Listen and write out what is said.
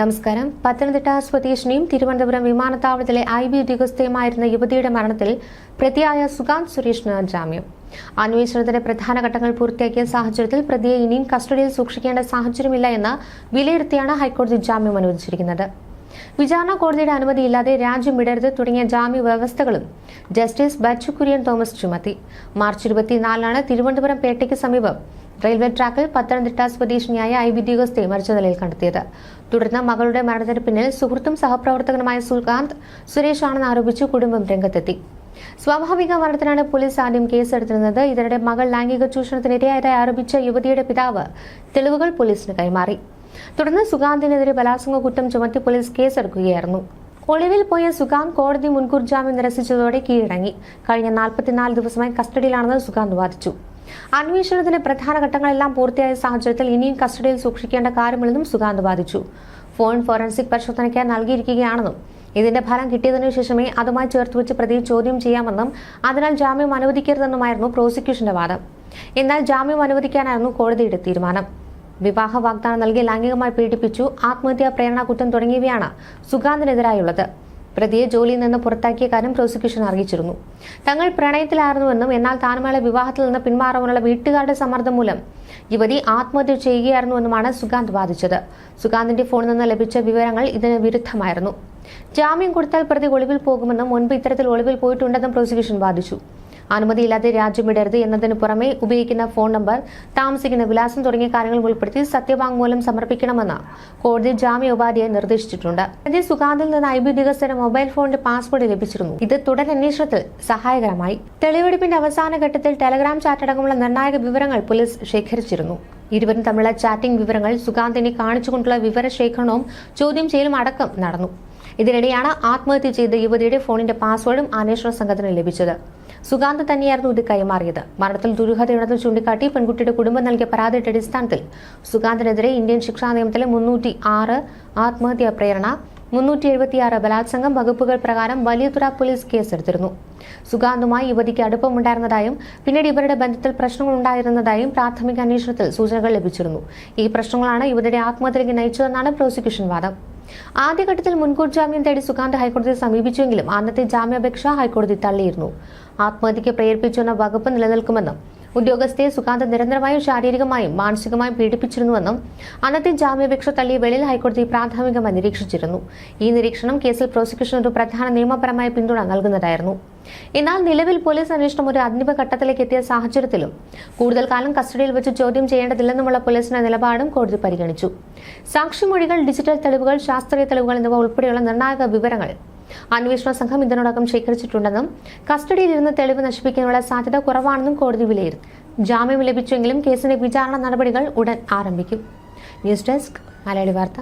നമസ്കാരം. പത്തനംതിട്ട സ്വദേശിനിയും തിരുവനന്തപുരം വിമാനത്താവളത്തിലെ I B ഉദ്യോഗസ്ഥയുമായിരുന്ന യുവതിയുടെ മരണത്തിൽ പ്രതിയായ സുകാന്ത് സുരേഷിന് ജാമ്യം. അന്വേഷണത്തിന്റെ പ്രധാന ഘട്ടങ്ങൾ പൂർത്തിയാക്കിയ സാഹചര്യത്തിൽ പ്രതിയെ ഇനിയും കസ്റ്റഡിയിൽ സൂക്ഷിക്കേണ്ട സാഹചര്യമില്ല എന്ന് വിലയിരുത്തിയാണ് ഹൈക്കോടതി ജാമ്യം അനുവദിച്ചിരിക്കുന്നത്. വിചാരണ കോടതിയുടെ അനുമതിയില്ലാതെ രാജ്യം വിടരുത് തുടങ്ങിയ ജാമ്യ വ്യവസ്ഥകളും ജസ്റ്റിസ് ബച്ചു കുര്യൻ തോമസ് ചുമത്തി. മാർച്ച് ഇരുപത്തിനാലിനാണ് തിരുവനന്തപുരം പേട്ടയ്ക്ക് സമീപം റെയിൽവേ ട്രാക്കിൽ പത്തനംതിട്ട സ്വദേശിനിയായ ഐ ബി ഉദ്യോഗസ്ഥയെ മരിച്ച നിലയിൽ കണ്ടെത്തിയത്. തുടർന്ന് മകളുടെ മരണത്തിന് പിന്നിൽ സുഹൃത്തും സഹപ്രവർത്തകനുമായ സുൽകാന്ത് സുരേഷ് ആണെന്ന് ആരോപിച്ച് കുടുംബം രംഗത്തെത്തി. സ്വാഭാവിക മരണത്തിനാണ് പോലീസ് ആദ്യം കേസെടുത്തിരുന്നത്. ഇതിനിടെ മകൾ ലൈംഗിക ചൂഷണത്തിനിരയായതായി ആരോപിച്ച യുവതിയുടെ പിതാവ് തെളിവുകൾ പോലീസിന് കൈമാറി. തുടർന്ന് സുഗാന്തിനെതിരെ ബലാത്സംഗ കുറ്റം ചുമത്തി പോലീസ് കേസെടുക്കുകയായിരുന്നു. ഒളിവിൽ പോയ സുഗാന്ത് കോടതി മുൻകൂർ ജാമ്യം നിരസിച്ചതോടെ കീഴടങ്ങി. കഴിഞ്ഞ നാൽപ്പത്തിനാല് ദിവസമായി കസ്റ്റഡിയിലാണെന്ന് സുഗാന്ത് വാദിച്ചു. അന്വേഷണത്തിന്റെ പ്രധാന ഘട്ടങ്ങളെല്ലാം പൂർത്തിയായ സാഹചര്യത്തിൽ ഇനിയും കസ്റ്റഡിയിൽ സൂക്ഷിക്കേണ്ട കാര്യമില്ലെന്നും സുഗാന്ത് വാദിച്ചു. ഫോൺ ഫോറൻസിക് പരിശോധനയ്ക്ക് നൽകിയിരിക്കുകയാണെന്നും ഇതിന്റെ ഫലം കിട്ടിയതിനു ശേഷമേ അതുമായി ചേർത്ത് വെച്ച് പ്രതിയെ ചോദ്യം ചെയ്യാമെന്നും അതിനാൽ ജാമ്യം അനുവദിക്കരുതെന്നുമായിരുന്നു പ്രോസിക്യൂഷന്റെ വാദം. എന്നാൽ ജാമ്യം അനുവദിക്കാനായിരുന്നു കോടതിയുടെ തീരുമാനം. വിവാഹ വാഗ്ദാനം നൽകി ലൈംഗികമായി പീഡിപ്പിച്ചു ആത്മഹത്യാ പ്രേരണ കുറ്റം തുടങ്ങിയവയാണ് സുഗാന്തിനെതിരായുള്ളത്. പ്രതിയെ ജോലിയിൽ നിന്ന് പുറത്താക്കിയ കാര്യം പ്രോസിക്യൂഷൻ അറിയിച്ചിരുന്നു. തങ്ങൾ പ്രണയത്തിലായിരുന്നുവെന്നും എന്നാൽ താനുമായുള്ള വിവാഹത്തിൽ നിന്ന് പിന്മാറാനുള്ള വീട്ടുകാരുടെ സമ്മർദ്ദം മൂലം യുവതി ആത്മഹത്യ ചെയ്യുകയായിരുന്നുവെന്നുമാണ് സുഗാന്ത് വാദിച്ചത്. സുഗാന്തിന്റെ ഫോണിൽ നിന്ന് ലഭിച്ച വിവരങ്ങൾ ഇതിന് വിരുദ്ധമായിരുന്നു. ജാമ്യം കൊടുത്താൽ പ്രതി ഒളിവിൽ പോകുമെന്നും മുൻപ് ഇത്തരത്തിൽ ഒളിവിൽ പോയിട്ടുണ്ടെന്നും പ്രോസിക്യൂഷൻ വാദിച്ചു. അനുമതിയില്ലാതെ രാജ്യം വിടരുത് എന്നതിനു പുറമെ ഉപയോഗിക്കുന്ന ഫോൺ നമ്പർ താമസിക്കുന്ന വിലാസം തുടങ്ങിയ കാര്യങ്ങൾ ഉൾപ്പെടുത്തി സത്യവാങ്മൂലം സമർപ്പിക്കണമെന്ന് കോടതി ജാമ്യ ഉപാധിയെ നിർദ്ദേശിച്ചിട്ടുണ്ട്. പ്രതി സുഖാന്തിൽ നിന്ന് ഐ ബി ഉദ്യോഗസ്ഥരുടെ മൊബൈൽ ഫോണിന്റെ പാസ്വേഡ് ലഭിച്ചിരുന്നു. ഇത് തുടരന്വേഷണത്തിൽ സഹായകരമായി. തെളിവെടുപ്പിന്റെ അവസാന ഘട്ടത്തിൽ ടെലഗ്രാം ചാറ്റ് അടക്കമുള്ള നിർണായക വിവരങ്ങൾ പോലീസ് ശേഖരിച്ചിരുന്നു. ഇരുവരും തമ്മിലുള്ള ചാറ്റിംഗ് വിവരങ്ങൾ സുഖാന്തിനെ കാണിച്ചുകൊണ്ടുള്ള വിവരശേഖരണവും ചോദ്യം ചെയ്യലും അടക്കം നടന്നു. ഇതിനിടെയാണ് ആത്മഹത്യ ചെയ്ത യുവതിയുടെ ഫോണിന്റെ പാസ്വേഡും അന്വേഷണ സംഘത്തിന് ലഭിച്ചത്. സുഗാന്ത് തന്നെയായിരുന്നു ഇത് കൈമാറിയത്. മരണത്തിൽ ദുരൂഹതയുണ്ടെന്ന് ചൂണ്ടിക്കാട്ടി പെൺകുട്ടിയുടെ കുടുംബം നൽകിയ പരാതിയുടെ അടിസ്ഥാനത്തിൽ സുഗാന്തിനെതിരെ ഇന്ത്യൻ ശിക്ഷാ നിയമത്തിലെ മുന്നൂറ്റി ആറ് ആത്മഹത്യാ പ്രേരണ മുന്നൂറ്റി എഴുപത്തിയാറ് ബലാത്സംഗം വകുപ്പുകൾ പ്രകാരം വലിയതുറ പോലീസ് കേസെടുത്തിരുന്നു. സുഗാന്തുമായി യുവതിക്ക് അടുപ്പമുണ്ടായിരുന്നതായും പിന്നീട് ഇവരുടെ ബന്ധത്തിൽ പ്രശ്നങ്ങൾ ഉണ്ടായിരുന്നതായും പ്രാഥമിക അന്വേഷണത്തിൽ സൂചനകൾ ലഭിച്ചിരുന്നു. ഈ പ്രശ്നങ്ങളാണ് യുവതിയുടെ ആത്മഹത്യയിലേക്ക് നയിച്ചതെന്നാണ് പ്രോസിക്യൂഷൻ വാദം. ആദ്യഘട്ടത്തിൽ മുൻകൂർ ജാമ്യം തേടി സുകാന്ത് ഹൈക്കോടതിയെ സമീപിച്ചുവെങ്കിലും അന്നത്തെ ജാമ്യാപേക്ഷ ഹൈക്കോടതി തള്ളിയിരുന്നു. ആത്മഹത്യയ്ക്ക് പ്രേരിപ്പിച്ചുവെന്ന വകുപ്പ് നിലനിൽക്കുമെന്നും ഉദ്യോഗസ്ഥയെ സുകാന്ത് നിരന്തരമായും ശാരീരികമായും മാനസികമായും പീഡിപ്പിച്ചിരുന്നുവെന്നും അന്നത്തെ ജാമ്യാപേക്ഷ തള്ളിയ വേളയിൽ ഹൈക്കോടതി പ്രാഥമികമായി നിരീക്ഷിച്ചിരുന്നു. ഈ നിരീക്ഷണം കേസിൽ പ്രോസിക്യൂഷൻ ഒരു പ്രധാന നിയമപരമായ പിന്തുണ നൽകുന്നതായിരുന്നു. എന്നാൽ നിലവിൽ പോലീസ് അന്വേഷണം ഒരു അന്തിമഘട്ടത്തിലേക്ക് എത്തിയ സാഹചര്യത്തിലും കൂടുതൽ കാലം കസ്റ്റഡിയിൽ വെച്ച് ചോദ്യം ചെയ്യേണ്ടതില്ലെന്നുമുള്ള പോലീസിന്റെ നിലപാടും കോടതി പരിഗണിച്ചു. സാക്ഷിമൊഴികൾ ഡിജിറ്റൽ തെളിവുകൾ ശാസ്ത്രീയ തെളിവുകൾ എന്നിവ ഉൾപ്പെടെയുള്ള നിർണായക വിവരങ്ങൾ അന്വേഷണ സംഘം ഇതിനോടകം ശേഖരിച്ചിട്ടുണ്ടെന്നും കസ്റ്റഡിയിലിരുന്ന് തെളിവ് നശിപ്പിക്കാനുള്ള സാധ്യത കുറവാണെന്നും കോടതി വിലയിരുത്തി. ജാമ്യം ലഭിച്ചെങ്കിലും കേസിന്റെ വിചാരണ നടപടികൾ ഉടൻ ആരംഭിക്കും. ന്യൂസ് ഡെസ്ക് മലയാളി വാർത്ത.